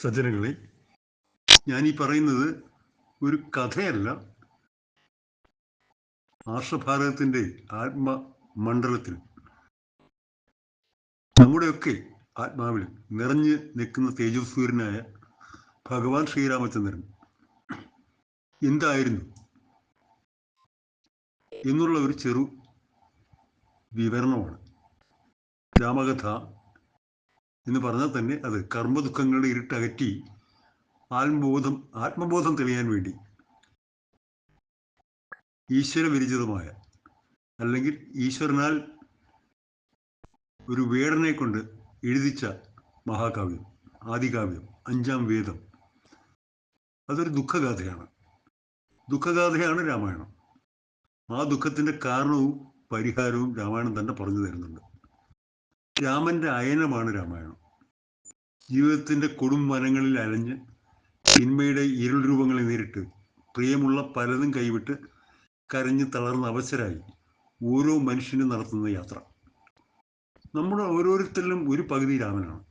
സജ്ജനങ്ങളെ ഈ പറയുന്നത് ഒരു കഥയല്ല. ആർഷഭാരതത്തിന്റെ ആത്മമണ്ഡലത്തിൽ നമ്മുടെയൊക്കെ ആത്മാവിൽ നിറഞ്ഞു നിൽക്കുന്ന തേജസ്വീരനായ ഭഗവാൻ ശ്രീരാമചന്ദ്രൻ എന്തായിരുന്നു എന്നുള്ള ഒരു ചെറു വിവരണമാണ്. രാമകഥ എന്ന് പറഞ്ഞാൽ തന്നെ അത് കർമ്മദുഃഖങ്ങളുടെ ഇരുട്ടകറ്റി ആത്മബോധം ആത്മബോധം തെളിയാൻ വേണ്ടി. ഈശ്വര വിരചിതമായ അല്ലെങ്കിൽ ഈശ്വരനാൽ ഒരു വേടനെ കൊണ്ട് എഴുതിച്ച മഹാകാവ്യം ആദികാവ്യം അഞ്ചാം വേദം. അതൊരു ദുഃഖഗാഥയാണ്. ദുഃഖഗാഥയാണ് രാമായണം. ആ ദുഃഖത്തിന്റെ കാരണവും പരിഹാരവും രാമായണം തന്നെ പറഞ്ഞു തരുന്നുണ്ട്. രാമന്റെ അയനമാണ് രാമായണം. ജീവിതത്തിന്റെ കൊടും വനങ്ങളിൽ അലഞ്ഞ് തിന്മയുടെ ഇരുൾ രൂപങ്ങളെ നേരിട്ട് പ്രിയമുള്ള പലതും കൈവിട്ട് കരഞ്ഞ് തളർന്ന അവസരായി ഓരോ മനുഷ്യനും നടത്തുന്ന യാത്ര. നമ്മുടെ ഓരോരുത്തരിലും ഒരു പകുതി രാമനാണ്.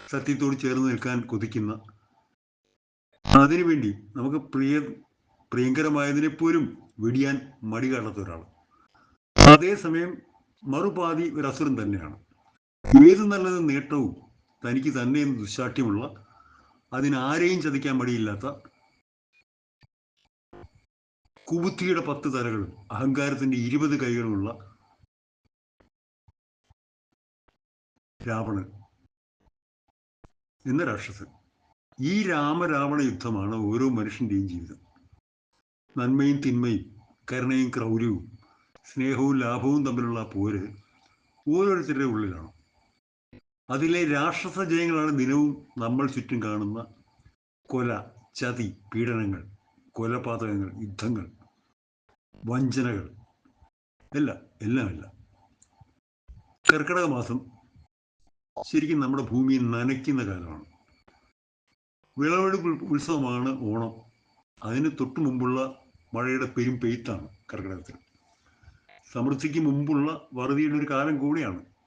സത്യത്തോട് ചേർന്ന് നിൽക്കാൻ കൊതിക്കുന്ന അതിനുവേണ്ടി നമുക്ക് പ്രിയ പ്രിയങ്കരമായതിനെ പോലും വെടിയാൻ മടി കാണാത്ത ഒരാൾ അതേസമയം മറുപാതി ഒരു അസുരൻ തന്നെയാണ്. ഏത് നല്ലത് നേട്ടവും തനിക്ക് തന്നെ ദുശാഠ്യമുള്ള അതിനാരെയും ചതിക്കാൻ മടിയില്ലാത്ത കുബുദ്ധിയുടെ പത്ത് തലകളും അഹങ്കാരത്തിന്റെ ഇരുപത് കൈകളുമുള്ള രാവണൻ എന്ന രാക്ഷസൻ. ഈ രാമരാവണ യുദ്ധമാണ് ഓരോ മനുഷ്യന്റെയും ജീവിതം. നന്മയും തിന്മയും കരുണയും ക്രൗര്യവും സ്നേഹവും ലാഭവും തമ്മിലുള്ള പോര് ഓരോരുത്തരുടെ ഉള്ളിലാണ്. അതിലെ രാക്ഷസ ജയങ്ങളാണ് ദിനവും നമ്മൾ ചുറ്റും കാണുന്ന കൊല ചതി പീഡനങ്ങൾ കൊലപാതകങ്ങൾ യുദ്ധങ്ങൾ വഞ്ചനകൾ. എല്ലാം എല്ലാമല്ല. കർക്കിടക മാസം ശരിക്കും നമ്മുടെ ഭൂമിയെ നനയ്ക്കുന്ന കാലമാണ്. വിളവെടുപ്പ് ഉത്സവമാണ് ഓണം. അതിന് തൊട്ടു മുമ്പുള്ള മഴയുടെ പെരും പെയ്ത്താണ് കർക്കിടകത്തിൽ. സമൃദ്ധിക്ക് മുമ്പുള്ള വറുതിയുടെ ഒരു കാലം കൂടിയാണ്.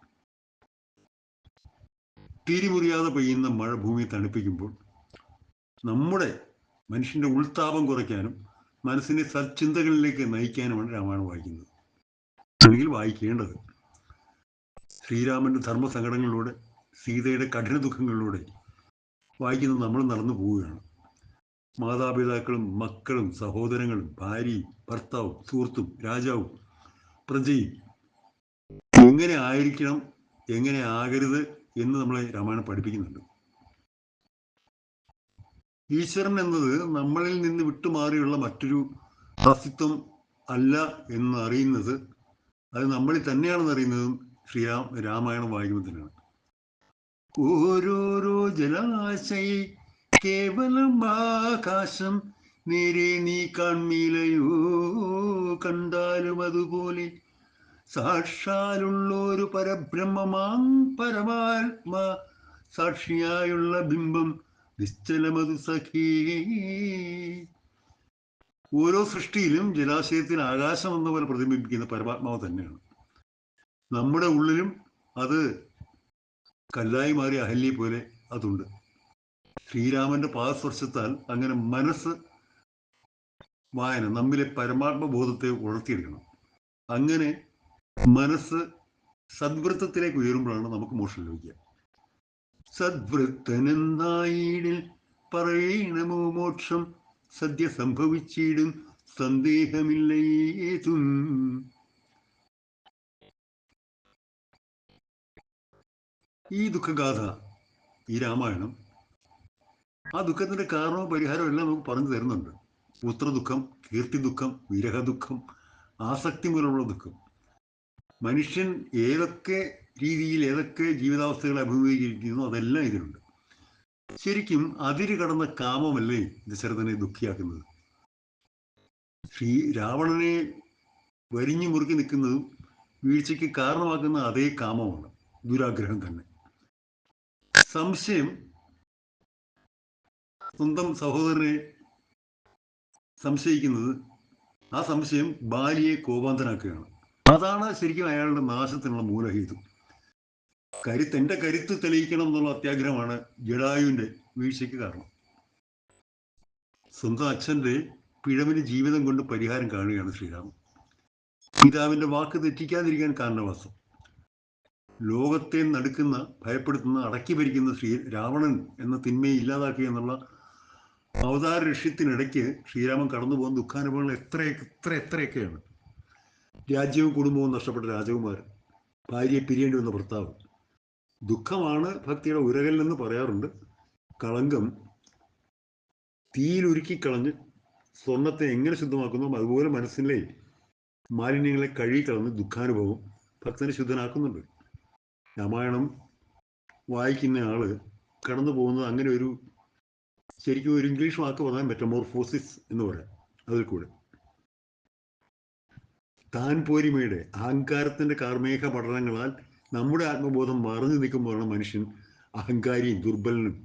തിരിമുറിയാതെ പെയ്യുന്ന മഴ ഭൂമിയെ തണുപ്പിക്കുമ്പോൾ നമ്മുടെ മനുഷ്യന്റെ ഉൾത്താപം കുറയ്ക്കാനും മനസ്സിനെ സച്ചിന്തകളിലേക്ക് നയിക്കാനുമാണ് രാമായണം വായിക്കുന്നത്. അല്ലെങ്കിൽ വായിക്കേണ്ടത് ശ്രീരാമന്റെ ധർമ്മസങ്കടങ്ങളിലൂടെ സീതയുടെ കഠിന ദുഃഖങ്ങളിലൂടെ വായിക്കുന്നത് നമ്മൾ നടന്നു പോവുകയാണ്. മാതാപിതാക്കളും മക്കളും സഹോദരങ്ങളും ഭാര്യയും ഭർത്താവും സുഹൃത്തും രാജാവും പ്രജയും എങ്ങനെ ആയിരിക്കണം എങ്ങനെ ആകരുത് എന്ന് നമ്മളെ രാമായണം പഠിപ്പിക്കുന്നുണ്ട്. ഈശ്വരൻ എന്നത് നമ്മളിൽ നിന്ന് വിട്ടുമാറിയുള്ള മറ്റൊരു അസ്തിത്വം അല്ല എന്ന് അറിയുന്നത് അത് നമ്മളിൽ തന്നെയാണെന്ന് അറിയുന്നതും ശ്രീരാം രാമായണം വായിക്കുമ്പോൾ തന്നെയാണ്. ഓരോരോ ജലാശയി കേവലം ആകാശം നേരെ നീ കാൺമീലയോ കണ്ടാലും അതുപോലെ സാക്ഷാലുള്ളൊരു പരബ്രഹ്മമാം പരമാത്മാ. സാക്ഷിയായുള്ള ബിംബം നിശ്ചലമതു സഖീ. ഓരോ സൃഷ്ടിയിലും ജലാശയത്തിൽ ആകാശം എന്ന പോലെ പ്രതിബിംബിക്കുന്ന പരമാത്മാവ് തന്നെയാണ്. നമ്മുടെ ഉള്ളിലും അത് കല്ലായി മാറി അഹല്യ പോലെ അതുണ്ട്. ശ്രീരാമന്റെ പാദസ്പർശത്താൽ അങ്ങനെ മനസ്സ് വായന നമ്മിലെ പരമാത്മബോധത്തെ ഉണർത്തിയെടുക്കണം അങ്ങനെ മനസ്സ് സദ്വൃത്തത്തിലേക്ക് ഉയരുമ്പോഴാണ് നമുക്ക് മോക്ഷം ലഭിക്കുക. സദ്വൃത്തനെന്നായിടിൽ പറയണമോ മോക്ഷം? സദ്യ സംഭവിച്ചിടും സന്ദേഹമില്ലേതും? ഈ ദുഃഖഗാഥ ഈ രാമായണം ആ ദുഃഖത്തിന്റെ കാരണവും പരിഹാരവും എല്ലാം നമുക്ക് പറഞ്ഞു തരുന്നുണ്ട്. പുത്രദുഃഖം കീർത്തി ദുഃഖം വിരഹ ദുഃഖം ആസക്തി മൂലമുള്ള ദുഃഖം. മനുഷ്യൻ ഏതൊക്കെ രീതിയിൽ ഏതൊക്കെ ജീവിതാവസ്ഥകളെ അഭിമുഖീകരിക്കുന്നു അതെല്ലാം ഇതിലുണ്ട്. ശരിക്കും അതിര് കടന്ന കാമമല്ലേ ദശരഥനെ ദുഃഖിയാക്കുന്നത്? ശ്രീ രാവണനെ വരിഞ്ഞു മുറുക്കി നിൽക്കുന്നതും വീഴ്ചയ്ക്ക് കാരണമാക്കുന്ന അതേ കാമമാണ് ദുരാഗ്രഹം തന്നെ. സംശയം സ്വന്തം സഹോദരനെ സംശയിക്കുന്നത് ആ സംശയം ബാലിയെ കോപാന്തനാക്കുകയാണ്. അതാണ് ശരിക്കും അയാളുടെ നാശത്തിനുള്ള മൂലഹേതു. കരുത്ത് എന്റെ കരുത്ത് തെളിയിക്കണം എന്നുള്ള അത്യാഗ്രഹമാണ് ജഡായുവിന്റെ വീഴ്ചയ്ക്ക് കാരണം. സ്വന്തം അച്ഛന്റെ പിഴവിന് ജീവിതം കൊണ്ട് പരിഹാരം കാണുകയാണ് ശ്രീരാമൻ. പിതാവിന്റെ വാക്ക് തെറ്റിക്കാതിരിക്കാൻ കാരണവാസം. ലോകത്തെ നടുക്കുന്ന ഭയപ്പെടുത്തുന്ന അടക്കി ഭരിക്കുന്ന ശ്രീ രാവണൻ എന്ന തിന്മയെ ഇല്ലാതാക്കുക എന്നുള്ള അവതാര ലക്ഷ്യത്തിനിടയ്ക്ക് ശ്രീരാമൻ കടന്നു പോകുന്ന ദുഃഖാനുഭവങ്ങൾ എത്ര എത്ര എത്രയൊക്കെയാണ്. രാജ്യവും കുടുംബവും നഷ്ടപ്പെട്ട രാജകുമാരൻ ഭാര്യയെ പിരിയേണ്ടി വന്ന ഭർത്താവ്. ദുഃഖമാണ് ഭക്തിയുടെ ഉരകല്ലെന്ന് പറയാറുണ്ട്. കളങ്കം തീയിലുരുക്കി കളഞ്ഞ് സ്വർണത്തെ എങ്ങനെ ശുദ്ധമാക്കുന്നു അതുപോലെ മനസ്സിലെ മാലിന്യങ്ങളെ കഴുകി കളഞ്ഞ് ദുഃഖാനുഭവം ഭക്തനെ ശുദ്ധനാക്കുന്നുണ്ട്. രാമായണം വായിക്കുന്ന ആൾ കടന്നു പോകുന്നത് അങ്ങനെ ഒരു ശരിക്കും ഒരു ഇംഗ്ലീഷ് വാക്ക് പറഞ്ഞാൽ മെറ്റമോർഫോസിസ് എന്ന് പറയാം. അതിൽ കൂടെ. താൻ പോരിമയുടെ അഹങ്കാരത്തിന്റെ കാർമേഘ പഠനങ്ങളാൽ നമ്മുടെ ആത്മബോധം മറഞ്ഞു നിൽക്കുമ്പോഴാണ് മനുഷ്യൻ അഹങ്കാരിയും ദുർബലനും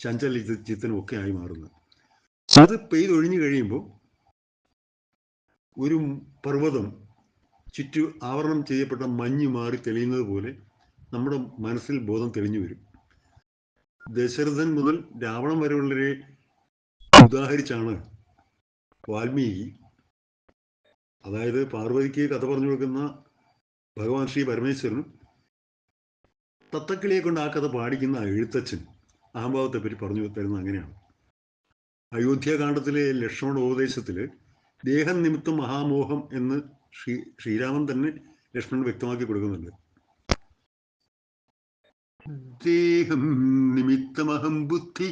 ചഞ്ചല ചിത്തനും ഒക്കെ ആയി മാറുന്നത്. അത് പെയ്തൊഴിഞ്ഞു കഴിയുമ്പോൾ ഒരു പർവതം ചുറ്റു ആവരണം ചെയ്യപ്പെട്ട മഞ്ഞ് മാറി തെളിയുന്നത് പോലെ നമ്മുടെ മനസ്സിൽ ബോധം തെളിഞ്ഞു വരും. ദശരഥൻ മുതൽ രാവണൻ വരെയുള്ളവരെ ഉദാഹരിച്ചാണ് വാൽമീകി അതായത് പാർവതിക്ക് കഥ പറഞ്ഞു കൊടുക്കുന്ന ഭഗവാൻ ശ്രീ പരമേശ്വരനും തത്തക്കിളിയെ കൊണ്ട് ആ കഥ പാടിക്കുന്ന എഴുത്തച്ഛൻ അഹംഭാവത്തെ പറ്റി പറഞ്ഞു തരുന്നത് അങ്ങനെയാണ്. അയോധ്യാകാന്ഡത്തിലെ ലക്ഷ്മണ ഉപദേശത്തിൽ ദേഹം നിമിത്തം മഹാമോഹം എന്ന് ശ്രീ ശ്രീരാമൻ തന്നെ ലക്ഷ്മണൻ വ്യക്തമാക്കി കൊടുക്കുന്നുണ്ട്. ദേഹം നിമിത്തമഹം ബുദ്ധി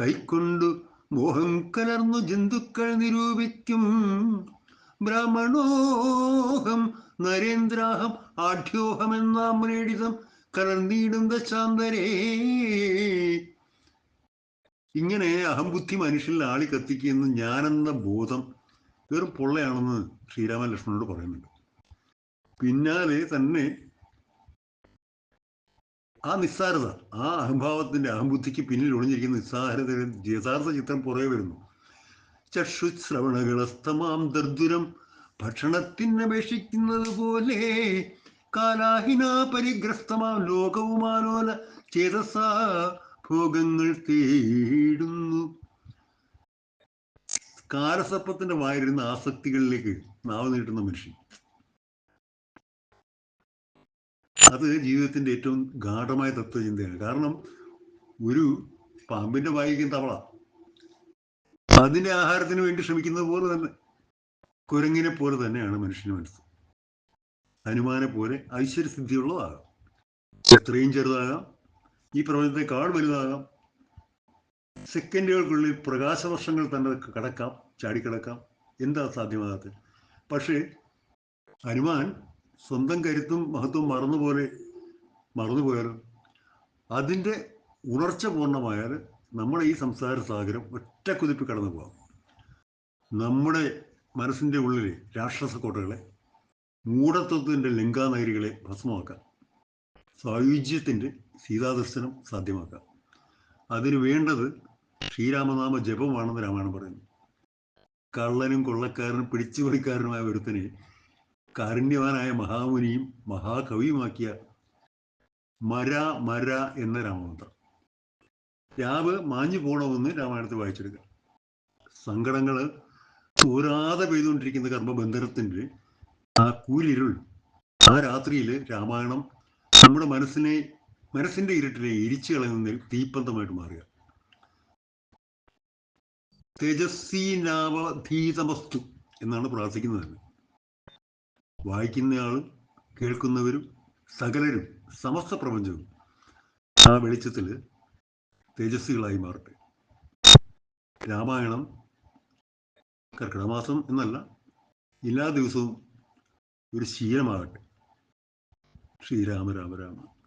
കൈക്കൊണ്ടു മോഹം കലർന്നു ജന്തുക്കൾ നിരൂപിക്കും. ബ്രാഹ്മണോഹം നരേന്ദ്രാഹം ആഢ്യോഹം എന്നാം നേടിതം കലർന്നീടും ദശാന്തരേ. ഇങ്ങനെ അഹംബുദ്ധി മനുഷ്യൻ ആളി കത്തിക്കുന്ന ഞാനെന്ന ബോധം വെറും പൊള്ളയാണെന്ന് ശ്രീരാമ ലക്ഷ്മണനോട് പറയുന്നുണ്ട്. പിന്നാലെ തന്നെ ആ നിസ്സാരത ആ അഹംഭാവത്തിന്റെ അഹംബുദ്ധിക്ക് പിന്നിൽ ഒളിഞ്ഞിരിക്കുന്ന നിസ്സാരത യഥാർത്ഥ ചിത്രം പുറകെ വരുന്നു. ചക്ഷുശ്രവണകളസ്തമാം ദർദുരം ഭക്ഷണത്തിനപേക്ഷിക്കുന്നത് പോലെ കാലാഹിന പരിഗ്രസ്തമാം ലോകവുമാലോല ചേതസ ഭോഗങ്ങൾ തേടുന്നു. കാലസർപ്പത്തിന്റെ വായിരുന്ന ആസക്തികളിലേക്ക് നാവ് നീട്ടുന്ന മനുഷ്യൻ. അത് ജീവിതത്തിന്റെ ഏറ്റവും ഗാഠമായ തത്വചിന്തയാണ്. കാരണം ഒരു പാമ്പിന്റെ വായിക്കും തവള അതിന്റെ ആഹാരത്തിന് വേണ്ടി ശ്രമിക്കുന്നത് പോലെ തന്നെ. കുരങ്ങിനെ പോലെ തന്നെയാണ് മനുഷ്യന്റെ മനസ്സ്. ഹനുമാനെ പോലെ ഐശ്വര്യസിദ്ധിയുള്ളതാകാം. എത്രയും ചെറുതാകാം. ഈ പ്രപഞ്ചത്തെക്കാൾ വലുതാകാം. സെക്കൻഡുകൾക്കുള്ളിൽ പ്രകാശവർഷങ്ങൾ തന്നെ കടക്കാം ചാടിക്കിടക്കാം. എന്താ സാധ്യമാകാത്തത്? പക്ഷേ ഹനുമാൻ സ്വന്തം കരുത്തും മഹത്വം മറന്നുപോലെ മറന്നുപോയാലും അതിന്റെ ഉണർച്ച പൂർണമായാൽ നമ്മുടെ ഈ സംസാര സാഗരം ഒറ്റ കുതിപ്പ് കടന്നു പോകാം നമ്മുടെ മനസ്സിന്റെ ഉള്ളിലെ രാക്ഷസ കോട്ടകളെ മൂഢത്വത്തിന്റെ ലങ്കാനഗരികളെ ഭസ്മമാക്കാം. സായുജ്യത്തിന്റെ സീതാദർശനം സാധ്യമാക്കാം. അതിന് വേണ്ടത് ശ്രീരാമനാമ ജപമാണെന്ന് രാമായണം പറയുന്നു. കള്ളനും കൊള്ളക്കാരനും പിടിച്ചുപറിക്കാരനുമായ ഒരുത്തനെ കാരുണ്യവാനായ മഹാമുനിയും മഹാകവിയുമാക്കിയ മര മര എന്ന രാമമന്ത്രം. രാവ് മാഞ്ഞു പോകണമെന്ന് രാമായണത്തിൽ വായിച്ചെടുക്കുക സങ്കടങ്ങൾ തോരാതെ പെയ്തുകൊണ്ടിരിക്കുന്ന കർമ്മബന്ധനത്തിന്റെ ആ കൂലിരുൾ ആ രാത്രിയിൽ രാമായണം നമ്മുടെ മനസ്സിനെ മനസ്സിന്റെ ഇരുട്ടിലെ ഇരിച്ചു കളയുന്നതിൽ തീപ്പന്തമായിട്ട് മാറുക. തേജസ്വീനാവധീതമസ്തു എന്നാണ് പ്രാർത്ഥിക്കുന്നത് വായിക്കുന്നയാളും കേൾക്കുന്നവരും സകലരും സമസ്ത പ്രപഞ്ചവും ആ വെളിച്ചത്തിൽ തേജസ്വികളായി മാറട്ടെ. രാമായണം കർക്കിടമാസം എന്നല്ല എല്ലാ ദിവസവും ഒരു ശീലമാകട്ടെ. ശ്രീരാമ രാമ രാമ.